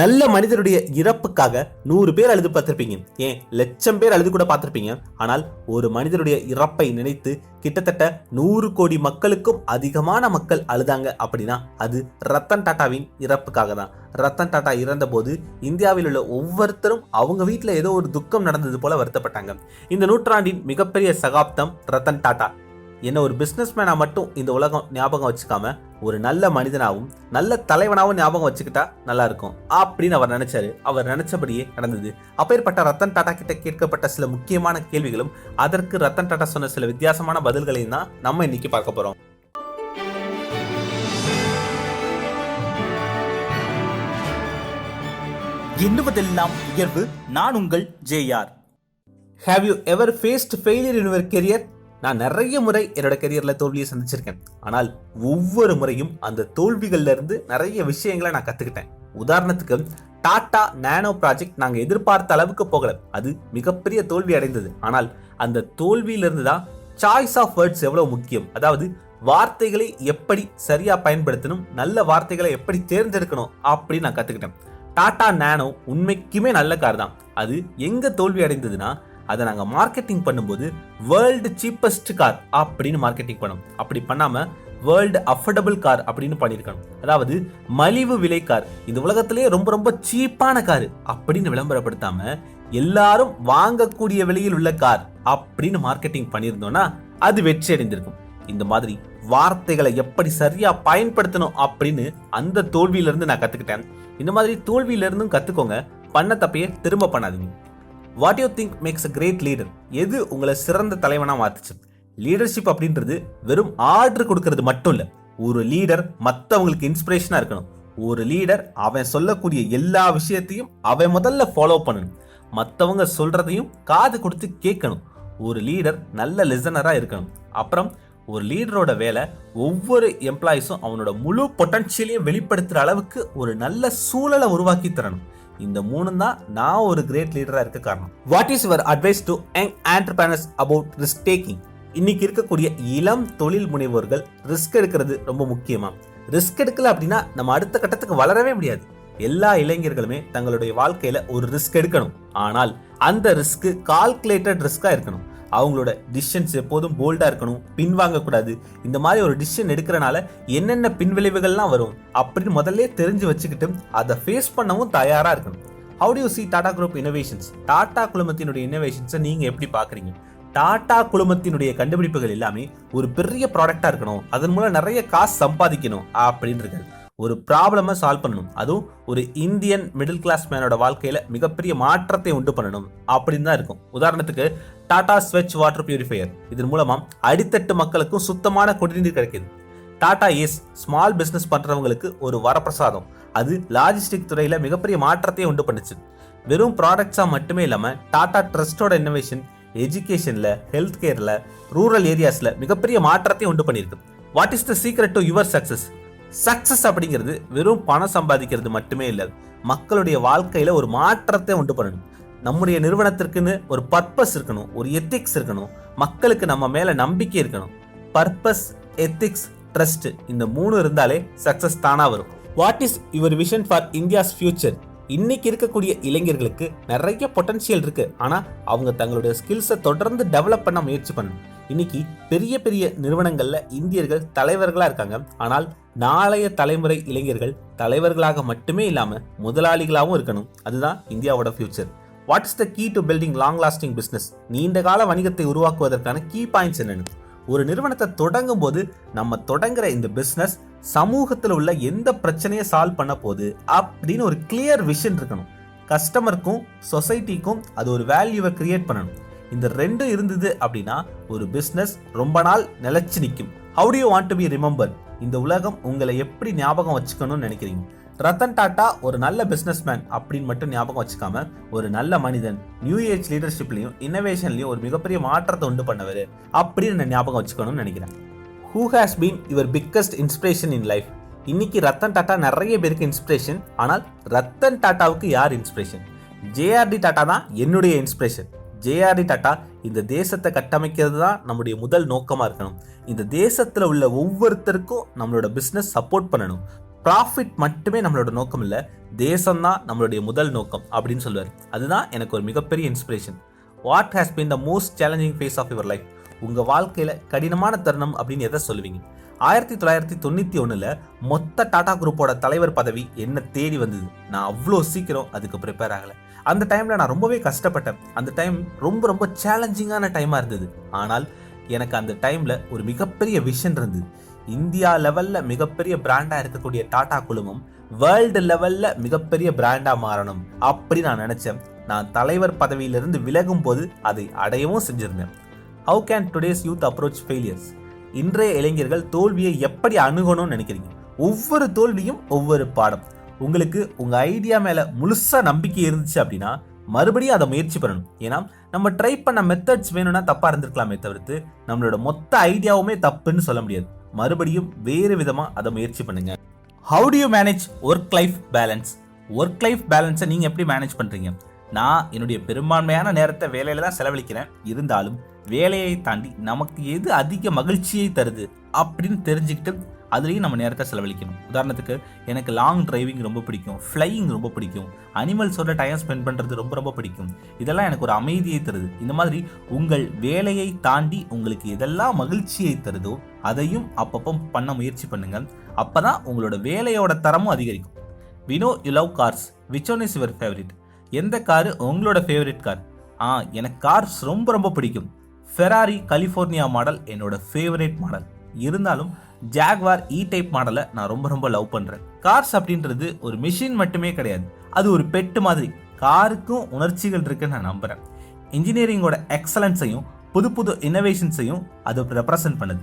நல்ல மனிதருடைய இறப்புக்காக நூறு பேர் அழுது பார்த்துருப்பீங்க. ஏன்? லட்சம் பேர் அழுது கூட பார்த்துருப்பீங்க. ஆனால் ஒரு மனிதருடைய இறப்பை நினைத்து கிட்டத்தட்ட நூறு கோடி மக்களுக்கும் அதிகமான மக்கள் அழுதாங்க அப்படின்னா அது ரத்தன் டாட்டாவின் இறப்புக்காக தான். ரத்தன் டாட்டா இறந்தபோது இந்தியாவில் உள்ள ஒவ்வொருத்தரும் அவங்க வீட்டில் ஏதோ ஒரு துக்கம் நடந்தது போல வருத்தப்பட்டாங்க. இந்த நூற்றாண்டின் மிகப்பெரிய சகாப்தம் ரத்தன் டாட்டா. என்ன ஒரு பிஸ்னஸ் மட்டும் இந்த உலகம் ஞாபகம் வச்சுக்காம ஒரு நல்ல மனிதனாகவும் நல்ல தலைவனாகவும் ஞாபகம் வச்சுக்கிட்டா நல்லா இருக்கும் அப்படின்னு அவர் நினைச்சாரு. அவர் நினைச்சபடியே நடந்தது. அப்பேற்பட்ட ரத்தன் டாடா கிட்ட கேட்கப்பட்ட சில முக்கியமான கேள்விகளும் அதற்கு ரத்தன் டாடா சொன்ன சில வித்தியாசமான பதில்களையும் தான் நம்ம இன்னைக்கு பார்க்க போறோம். எண்ணுவதெல்லாம் உயர்வு. நான் உங்கள் JR have you ever faced failure in your career நான் நிறைய முறை என்னோட கெரியரில் தோல்வியை சந்திச்சிருக்கேன். ஆனால் ஒவ்வொரு முறையும் அந்த தோல்விகள்ல இருந்து நிறைய விஷயங்களை நான் கத்துக்கிட்டேன். உதாரணத்துக்கு டாடா நானோ ப்ராஜெக்ட் நாங்க எதிர்பார்த்த அளவுக்கு போகல. அது மிகப்பெரிய தோல்வி அடைந்தது. ஆனால் அந்த தோல்வியிலிருந்து தான் சாய்ஸ் ஆஃப் வேர்ட்ஸ் எவ்வளவு முக்கியம்? அதாவது வார்த்தைகளை எப்படி சரியா பயன்படுத்தணும்? நல்ல வார்த்தைகளை எப்படி தேர்ந்தெடுக்கணும்? அப்படின்னு நான் கத்துக்கிட்டேன். டாடா நானோ உண்மைக்குமே நல்ல கார் தான். அது எங்க தோல்வி அடைந்ததுன்னா அதை நாங்கள் மார்க்கெட்டிங் பண்ணும்போது வேர்ல்டு சீப்பஸ்ட் கார் அப்படின்னு மார்க்கெட்டிங் பண்ணோம் அப்படி பண்ணாமல் வேர்ல்டு அஃபோர்டபுள் கார் அப்படின்னு பண்ணியிருக்கணும். அதாவது மலிவு விலை கார் இந்த உலகத்திலேயே ரொம்ப ரொம்ப சீப்பான கார் அப்படின்னு விளம்பரப்படுத்தாம எல்லாரும் வாங்கக்கூடிய விலையில் உள்ள கார் அப்படின்னு மார்க்கெட்டிங் பண்ணியிருந்தோம்னா அது வெற்றி அடைந்திருக்கும். இந்த மாதிரி வார்த்தைகளை எப்படி சரியா பயன்படுத்தணும் அப்படின்னு அந்த தோல்வியிலிருந்து நான் கத்துக்கிட்டேன். இந்த மாதிரி தோல்வியிலிருந்தும் கத்துக்கோங்க. பண்ண தப்பையே திரும்ப பண்ணாதீங்க. What you think makes a great leader எது உங்களை சிறந்த தலைவனாக மாற்றுச்சு லீடர்ஷிப் அப்படின்றது வெறும் ஆர்டர் கொடுக்கறது மட்டும் இல்லை. ஒரு லீடர் மற்றவங்களுக்கு இன்ஸ்பிரேஷனாக இருக்கணும். ஒரு லீடர் அவன் சொல்லக்கூடிய எல்லா விஷயத்தையும் அவன் முதல்ல ஃபாலோ பண்ணணும். மற்றவங்க சொல்கிறதையும் காது கொடுத்து கேட்கணும். ஒரு லீடர் நல்ல லிசனராக இருக்கணும். அப்புறம் ஒரு லீடரோட வேலை ஒவ்வொரு எம்ப்ளாயிஸும் அவனோட முழு பொட்டன்ஷியலையும் வெளிப்படுத்துகிற அளவுக்கு ஒரு நல்ல சூழலை உருவாக்கி தரணும். இந்த மூணு தான் நான் ஒரு கிரேட் லீடராக இருக்க காரணம். What is your advice to young entrepreneurs about risk taking இன்னைக்கு இருக்கக்கூடிய இளம் தொழில் முனைவோர்கள் ரிஸ்க் எடுக்கிறது ரொம்ப முக்கியமா? ரிஸ்க் எடுக்கல அப்படின்னா நம்ம அடுத்த கட்டத்துக்கு வளரவே முடியாது. எல்லா இளைஞர்களுமே தங்களுடைய வாழ்க்கையில ஒரு ரிஸ்க் எடுக்கணும். ஆனால் அந்த ரிஸ்க் கால்குலேட்டட் ரிஸ்கா இருக்கணும். அவங்களோட டிசிஷன்ஸ் எப்போதும் போல்டாக இருக்கணும் பின்வாங்கக்கூடாது. இந்த மாதிரி ஒரு டிசிஷன் எடுக்கிறனால என்னென்ன பின்விளைவுகள்லாம் வரும் அப்படின்னு முதல்ல தெரிஞ்சு வச்சுக்கிட்டு அதை ஃபேஸ் பண்ணவும் தயாராக இருக்கணும். How do you see Tata group innovations Tata குழுமத்தினுடைய இனோவேஷன்ஸை நீங்கள் எப்படி பார்க்குறீங்க? டாடா குழுமத்தினுடைய கண்டுபிடிப்புகள் எல்லாமே ஒரு பெரிய ப்ராடக்டாக இருக்கணும். அதன் மூலம் நிறைய காசு சம்பாதிக்கணும் அப்படின்னு இருக்காது ஒரு ப்ராப்ளமை சால்வ் பண்ணணும். அதுவும் ஒரு இந்தியன் மிடில் கிளாஸ் மேனோட வாழ்க்கையில் மிகப்பெரிய மாற்றத்தை உண்டு பண்ணணும். அப்படின்னு தான் இருக்கும். உதாரணத்துக்கு டாடா ஸ்வெச் வாட்டர் பியூரிஃபையர் இதன் மூலமாக அடித்தட்டு மக்களுக்கும் சுத்தமான குடிநீர் கிடைக்கிது. டாடா ஏஸ் ஸ்மால் பிஸ்னஸ் பண்ணுறவங்களுக்கு ஒரு வரப்பிரசாதம். அது லாஜிஸ்டிக் துறையில் மிகப்பெரிய மாற்றத்தை உண்டு பண்ணுச்சு. வெறும் ப்ராடக்ட்ஸாக மட்டுமே இல்லாமல் டாடா ட்ரஸ்டோட இன்னோவேஷன் எஜுகேஷனில் ஹெல்த் கேரில் ரூரல் ஏரியாஸில் மிகப்பெரிய மாற்றத்தை உண்டு பண்ணியிருக்கு. What is the secret to your success success அப்படிங்கிறது வெறும் பணம் சம்பாதிக்கிறது மட்டுமே இல்லை. மக்களுடைய வாழ்க்கையில ஒரு மாற்றத்தை உண்டு பண்ணணும் நம்முடைய நிறுவனத்திற்குன்னு ஒரு பர்பஸ் இருக்கணும் ஒரு எத்திக்ஸ் இருக்கணும். மக்களுக்கு நம்ம மேல நம்பிக்கை இருக்கணும். பர்பஸ் எத்திக்ஸ் ட்ரஸ்ட் இந்த மூணு இருந்தாலே சக்சஸ் தானா வரும். What is your vision for India's future இன்னைக்கு இருக்கக்கூடிய இளைஞர்களுக்கு நிறைய பொட்டன்ஷியல் இருக்கு. ஆனா அவங்க தங்களுடைய ஸ்கில்ஸை தொடர்ந்து டெவலப் பண்ண முயற்சி பண்ணணும். இன்னைக்கு பெரிய பெரிய நிறுவனங்களில் இந்தியர்கள் தலைவர்களாக இருக்காங்க. ஆனால் நாளைய தலைமுறை இளைஞர்கள் தலைவர்களாக மட்டுமே இல்லாமல் முதலாளிகளாகவும் இருக்கணும். அதுதான் இந்தியாவோட future what is the key to building long lasting business நீண்ட கால வணிகத்தை உருவாக்குவதற்கான கீ பாயிண்ட்ஸ் என்னன்னு. ஒரு நிறுவனத்தை தொடங்கும் போது நம்ம தொடங்குற இந்த பிஸ்னஸ் சமூகத்தில் உள்ள எந்த பிரச்சனையை சால்வ் பண்ண போகுது அப்படின்னு ஒரு கிளியர் விஷன் இருக்கணும். கஸ்டமருக்கும் சொசைட்டிக்கும் அது ஒரு வேல்யூவை கிரியேட் பண்ணணும். இந்த ரெண்டும் இருந்தது அப்படின்னா ஒரு பிஸ்னஸ் ரொம்ப நாள் நிலைச்சு நிற்கும். How do you want to be remember இந்த உலகம் உங்களை எப்படி ஞாபகம் வச்சுக்கணும்னு நினைக்கிறீங்க? ரத்தன் டாட்டா ஒரு நல்ல பிஸ்னஸ்மேன் அப்படின்னு மட்டும் ஞாபகம் வச்சுக்காம ஒரு நல்ல மனிதன் நியூ ஏஜ் லீடர்ஷிப்லையும் இன்னோவேஷன்லையும் ஒரு மிகப்பெரிய மாற்றத்தை உண்டு பண்ணவர் அப்படின்னு நான் ஞாபகம் வச்சுக்கணும்னு நினைக்கிறேன். Who has been your biggest inspiration in life இன்னைக்கு ரத்தன் டாட்டா நிறைய பேருக்கு இன்ஸ்பிரேஷன் ஆனால் ரத்தன் டாட்டாவுக்கு யார் இன்ஸ்பிரேஷன் ஜேஆர்டி டாட்டா தான் என்னுடைய இன்ஸ்பிரேஷன் ஜேஆர்டி டாட்டா இந்த தேசத்தை கட்டமைக்கிறது தான் நம்முடைய முதல் நோக்கமாக இருக்கணும். இந்த தேசத்தில் உள்ள ஒவ்வொருத்தருக்கும் நம்மளோட பிஸ்னஸ் சப்போர்ட் பண்ணணும். ப்ராஃபிட் மட்டுமே நம்மளோட நோக்கம் இல்லை. தேசம் தான் நம்மளுடைய முதல் நோக்கம் அப்படின்னு சொல்லுவார். அதுதான் எனக்கு ஒரு மிகப்பெரிய inspiration what has been the most challenging phase of your life உங்கள் வாழ்க்கையில் கடினமான தருணம் அப்படின்னு எதை சொல்லுவீங்க? ஆயிரத்தி தொள்ளாயிரத்தி தொண்ணூற்றி ஒன்றில் மொத்த டாடா குரூப்போட தலைவர் பதவி என்ன தேடி வந்தது? நான் அவ்வளோ சீக்கிரம் அதுக்கு ப்ரிப்பேர் ஆகலை. அந்த டைமில் நான் ரொம்பவே கஷ்டப்பட்டேன். அந்த டைம் ரொம்ப ரொம்ப சேலஞ்சிங்கான டைமாக இருந்தது. ஆனால் எனக்கு அந்த டைமில் ஒரு மிகப்பெரிய விஷன் இருந்தது. இந்தியா லெவலில் மிகப்பெரிய பிராண்டாக இருக்கக்கூடிய டாடா குழுமம் வேர்ல்டு லெவலில் மிகப்பெரிய பிராண்டாக மாறணும் அப்படி நான் நினச்சேன். நான் தலைவர் பதவியிலிருந்து விலகும் போது அதை அடையவும் செஞ்சிருந்தேன். How can today's youth approach failures இன்றைய இளைஞர்கள் தோல்வியை எப்படி அணுகணும்னு நினைக்கிறீங்க? ஒவ்வொரு தோல்வியும் ஒவ்வொரு பாடம். உங்களுக்கு உங்கள் ஐடியா மேலே முழுசாக நம்பிக்கை இருந்துச்சு அப்படின்னா மறுபடியும் அதை முயற்சி பண்ணணும். ஏன்னா நம்ம ட்ரை பண்ண மெத்தட்ஸ் வேணும்னா தப்பாக இருந்திருக்கலாமே தவிர்த்து நம்மளோட மொத்த ஐடியாவுமே தப்புன்னு சொல்ல முடியாது. மறுபடியும் வேறு விதமாக அதை முயற்சி பண்ணுங்க. How do you manage work life balance work life பேலன்ஸை நீங்கள் எப்படி மேனேஜ் பண்ணுறீங்க நான் என்னுடைய பெரும்பான்மையான நேரத்தை வேலையில தான் செலவழிக்கிறேன். இருந்தாலும் வேலையை தாண்டி நமக்கு எது அதிக மகிழ்ச்சியை தருது அப்படின்னு தெரிஞ்சுக்கிட்டு அதுலேயும் நம்ம நேரத்தை செலவழிக்கணும். உதாரணத்துக்கு எனக்கு லாங் டிரைவிங் ரொம்ப பிடிக்கும் ஃப்ளையிங் ரொம்ப பிடிக்கும் அனிமல்ஸோட டைம் ஸ்பெண்ட் பண்ணுறது ரொம்ப ரொம்ப பிடிக்கும். இதெல்லாம் எனக்கு ஒரு அமைதியை தருது. இந்த மாதிரி உங்கள் வேலையை தாண்டி உங்களுக்கு எதெல்லாம் மகிழ்ச்சியை தருதோ அதையும் அப்பப்போ பண்ண முயற்சி பண்ணுங்கள். அப்போ தான் உங்களோட வேலையோட தரமும் அதிகரிக்கும். We know you love cars which one is your favourite எந்த காரு உங்களோட ஃபேவரட் கார்? ஆ எனக்கு கார்ஸ் ரொம்ப ரொம்ப பிடிக்கும். ஃபெராரி கலிஃபோர்னியா மாடல் என்னோட ஃபேவரட் மாடல் இருந்தாலும் ஜாக்வார் இ டைப் மாடலை நான் ரொம்ப ரொம்ப லவ் பண்ணுறேன் கார்ஸ் அப்படின்றது ஒரு மிஷின் மட்டுமே கிடையாது. அது ஒரு பெட்டு மாதிரி. காருக்கும் உணர்ச்சிகள் இருக்குன்னு நான் நம்புகிறேன் இன்ஜினியரிங்கோட எக்ஸலன்ஸையும் புது புது இன்னோவேஷன்ஸையும் அது ரெப்ரசன்ட் பண்ணுது.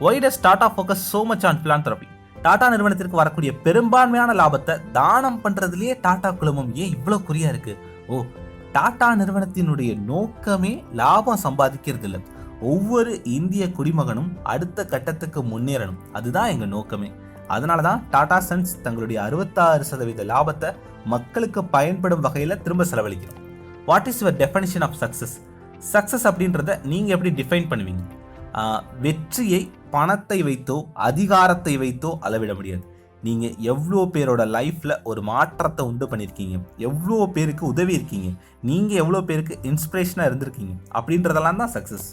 Why does Tata focus so much on philanthropy? Tata நிறுவனத்திற்கு வரக்கூடிய பெரும்பான்மையான லாபத்தை தானம் பண்றதுலயே டாடா குழுமம் ஏன் இவ்வளவு குறியா இருக்கு? ஓ டாடா நிறுவனத்தினுடைய நோக்கமே லாபம் சம்பாதிக்கிறது இல்லை. ஒவ்வொரு இந்திய குடிமகனும் அடுத்த கட்டத்துக்கு முன்னேறணும். அதுதான் எங்க நோக்கமே. அதனால தான் டாடா சன்ஸ் தங்களுடைய அறுபத்தாறு சதவீத லாபத்தை மக்களுக்கு பயன்படும் வகையில் திரும்ப செலவழிக்கிறோம். What is your definition of success success அப்படின்றத நீங்கள் எப்படி டிஃபைன் பண்ணுவீங்க? வெற்றியை பணத்தை வைத்தோ அதிகாரத்தை வைத்தோ அளவிட முடியாது. நீங்கள் எவ்வளோ பேரோட லைஃப்பில் ஒரு மாற்றத்தை உண்டு பண்ணியிருக்கீங்க எவ்வளோ பேருக்கு உதவி இருக்கீங்க? நீங்கள் எவ்வளோ பேருக்கு இன்ஸ்பிரேஷனாக இருந்திருக்கீங்க? அப்படின்றதெல்லாம் தான் success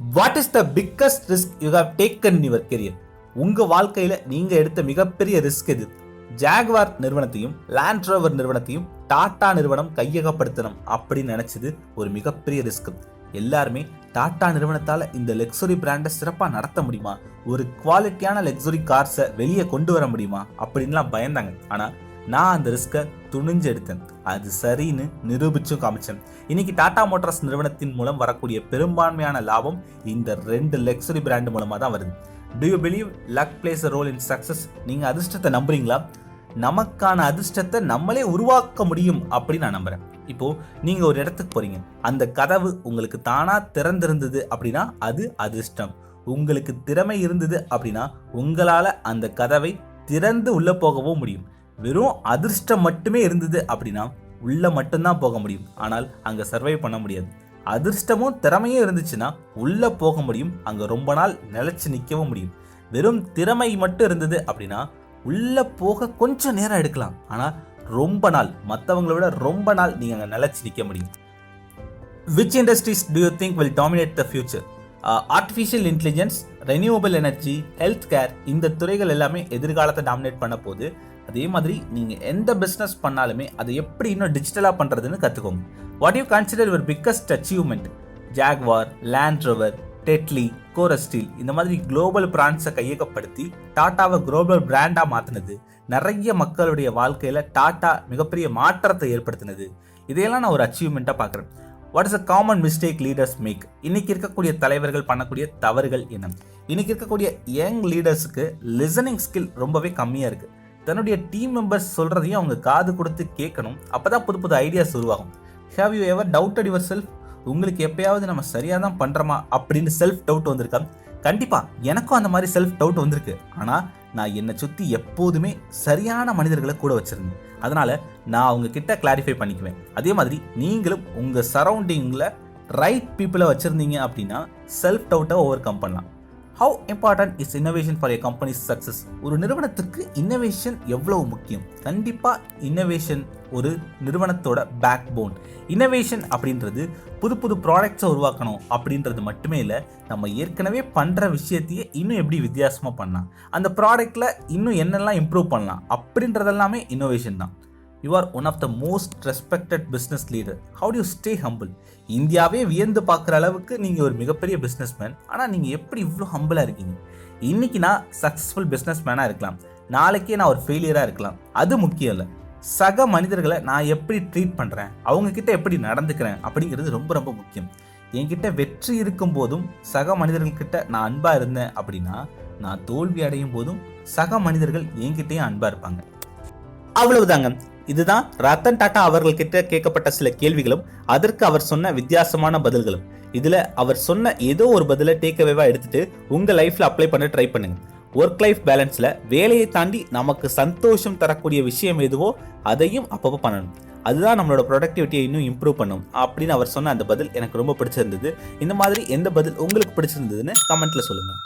what is the biggest risk you have taken your career உங்கள் வாழ்க்கையில் நீங்கள் எடுத்த மிகப்பெரிய ரிஸ்க் எது? ஜாகுவார் நிறுவனத்தையும் லேண்ட் ரோவர் நிறுவனத்தையும் டாடா நிறுவனம் கையகப்படுத்தணும் அப்படின்னு நினச்சது ஒரு மிகப்பெரிய ரிஸ்க் எல்லாருமே டாடா நிறுவனத்தால் இந்த லெக்ஸுரி பிராண்டை சிறப்பாக நடத்த முடியுமா? ஒரு குவாலிட்டியான லெக்ஸுரி கார்ஸை வெளியே கொண்டு வர முடியுமா? அப்படின்லாம் பயந்தாங்க. ஆனால் நான் அந்த ரிஸ்கை துணிஞ்சு எடுத்தேன் அது சரின்னு நிரூபிச்சும் காமிச்சேன். இன்னைக்கு டாடா மோட்டார்ஸ் நிறுவனத்தின் மூலம் வரக்கூடிய பெரும்பான்மையான லாபம் இந்த ரெண்டு லெக்ஸுரி பிராண்டு மூலமாக தான் வருது. Do you believe luck plays a role in success நீங்கள் அதிர்ஷ்டத்தை நம்புறீங்களா? நமக்கான அதிர்ஷ்டத்தை நம்மளே உருவாக்க முடியும் அப்படின்னு நான் நம்புகிறேன் இப்போது நீங்கள் ஒரு இடத்துக்கு போகிறீங்க அந்த கதவு உங்களுக்கு தானாக திறந்திருந்தது அப்படின்னா அது அதிர்ஷ்டம். உங்களுக்கு திறமை இருந்தது அப்படின்னா உங்களால் அந்த கதவை திறந்து உள்ளே போகவும் முடியும். வெறும் அதிர்ஷ்டம் மட்டுமே இருந்தது அப்படின்னா உள்ளே மட்டும்தான் போக முடியும். ஆனால் அங்கே சர்வை பண்ண முடியாது. அதிர்ஷ்டமும் திறமையும் இருந்துச்சுன்னா உள்ளே போக முடியும். அங்கே ரொம்ப நாள் நிலச்சி நிற்கவும் முடியும். வெறும் திறமை மட்டும் இருந்தது அப்படின்னா உள்ளே போக கொஞ்சம் நேரம் எடுக்கலாம். ஆனால் ரொம்ப நாள் மற்றவங்களை விட ரொம்ப நாள் நீங்கள் அங்கே நிலச்சி நிற்க முடியும். Which industries do you think will dominate the future artificial intelligence renewable energy health care இந்த துறைகள் எல்லாமே எதிர்காலத்தை டாமினேட் பண்ண போது அதே மாதிரி நீங்கள் எந்த பிஸ்னஸ் பண்ணாலுமே அதை எப்படி இன்னும் டிஜிட்டலாக பண்ணுறதுன்னு கற்றுக்கோங்க what you consider your biggest achievement Jaguar Land Rover Tetley Corus steel இந்த மாதிரி குளோபல் பிராண்ட்ஸை கையகப்படுத்தி டாட்டாவை குளோபல் பிராண்டாக மாற்றினது நிறைய மக்களுடைய வாழ்க்கையில் டாட்டா மிகப்பெரிய மாற்றத்தை ஏற்படுத்தினது. இதையெல்லாம் நான் ஒரு அச்சீவ்மெண்ட்டாக பார்க்குறேன். What is a common mistake leaders make இன்னைக்கு இருக்கக்கூடிய தலைவர்கள் பண்ணக்கூடிய தவறுகள் என்ன? இன்னைக்கு இருக்கக்கூடிய யங் லீடர்ஸுக்கு லிசனிங் ஸ்கில் ரொம்பவே கம்மியாக இருக்குது தன்னுடைய டீம் மெம்பர்ஸ் சொல்கிறதையும் அவங்க காது கொடுத்து கேட்கணும். அப்போ தான் புது புது ஐடியாஸ் உருவாகும். Have you ever doubted yourself உங்களுக்கு எப்பயாவது நம்ம சரியாக தான் பண்ணுறோமா அப்படின்னு செல்ஃப் டவுட் வந்திருக்கா? கண்டிப்பாக எனக்கும் அந்த மாதிரி செல்ஃப் டவுட் வந்திருக்கு. ஆனால் நான் என்னை சுற்றி எப்போதுமே சரியான மனிதர்களை கூட வச்சுருந்தேன். அதனால் நான் அவங்க கிட்ட கிளாரிஃபை பண்ணிக்குவேன். அதே மாதிரி நீங்களும் உங்கள் சரௌண்டிங்கில் ரைட் பீப்புளை வச்சுருந்தீங்க அப்படின்னா செல்ஃப் டவுட்டை ஓவர் கம் பண்ணலாம். How important is innovation for a company success ஒரு நிறுவனத்துக்கு இன்னோவேஷன் எவ்வளவு முக்கியம்? கண்டிப்பாக இன்னோவேஷன் ஒரு நிறுவனத்தோட பேக் போன் இன்னோவேஷன் அப்படின்றது புது புது ப்ராடக்ட்ஸை உருவாக்கணும் அப்படின்றது மட்டுமே இல்லை நம்ம ஏற்கனவே பண்ணுற விஷயத்தையே இன்னும் எப்படி வித்தியாசமாக பண்ணலாம்? அந்த ப்ராடக்டில் இன்னும் என்னெல்லாம் இம்ப்ரூவ் பண்ணலாம்? அப்படின்றதெல்லாமே இன்னோவேஷன் தான். You are one of the most respected business leader how to stay humble இந்தியாவே வியந்து பார்க்குற அளவுக்கு நீங்கள் ஒரு மிகப்பெரிய பிஸ்னஸ்மேன் ஆனால் நீங்கள் எப்படி இவ்வளோ ஹம்பிளாக இருக்கீங்க? இன்னைக்கு நான் சக்ஸஸ்ஃபுல் பிஸ்னஸ் மேனாக இருக்கலாம். நாளைக்கே நான் ஒரு ஃபெயிலியராக இருக்கலாம். அது முக்கியம் இல்லை. சக மனிதர்களை நான் எப்படி ட்ரீட் பண்ணுறேன் அவங்கக்கிட்ட எப்படி நடந்துக்கிறேன்? அப்படிங்கிறது ரொம்ப ரொம்ப முக்கியம். என்கிட்ட வெற்றி இருக்கும் போதும் சக மனிதர்கள்கிட்ட நான் அன்பாக இருந்தேன் அப்படின்னா நான் தோல்வி அடையும் போதும் சக மனிதர்கள் என்கிட்டயும் அன்பாக இருப்பாங்க. அவ்வளவுதாங்க. இதுதான் ரத்தன் டாட்டா அவர்கள்கிட்ட கேட்கப்பட்ட சில கேள்விகளும் அதற்கு அவர் சொன்ன வித்தியாசமான பதில்களும். இதுல அவர் சொன்ன ஏதோ ஒரு பதிலை டேக்அவேவா எடுத்துட்டு உங்க லைஃப்ல அப்ளை பண்ண ட்ரை பண்ணுங்க. ஒர்க் லைஃப் பேலன்ஸ்ல வேலையை தாண்டி நமக்கு சந்தோஷம் தரக்கூடிய விஷயம் எதுவோ அதையும் அப்பப்போ பண்ணணும். அதுதான் நம்மளோட ப்ரொடக்டிவிட்டியை இன்னும் இம்ப்ரூவ் பண்ணும் அப்படின்னு அவர் சொன்ன அந்த பதில் எனக்கு ரொம்ப பிடிச்சிருந்தது. இந்த மாதிரி எந்த பதில் உங்களுக்கு பிடிச்சிருந்ததுன்னு கமெண்ட்ல சொல்லுங்கள்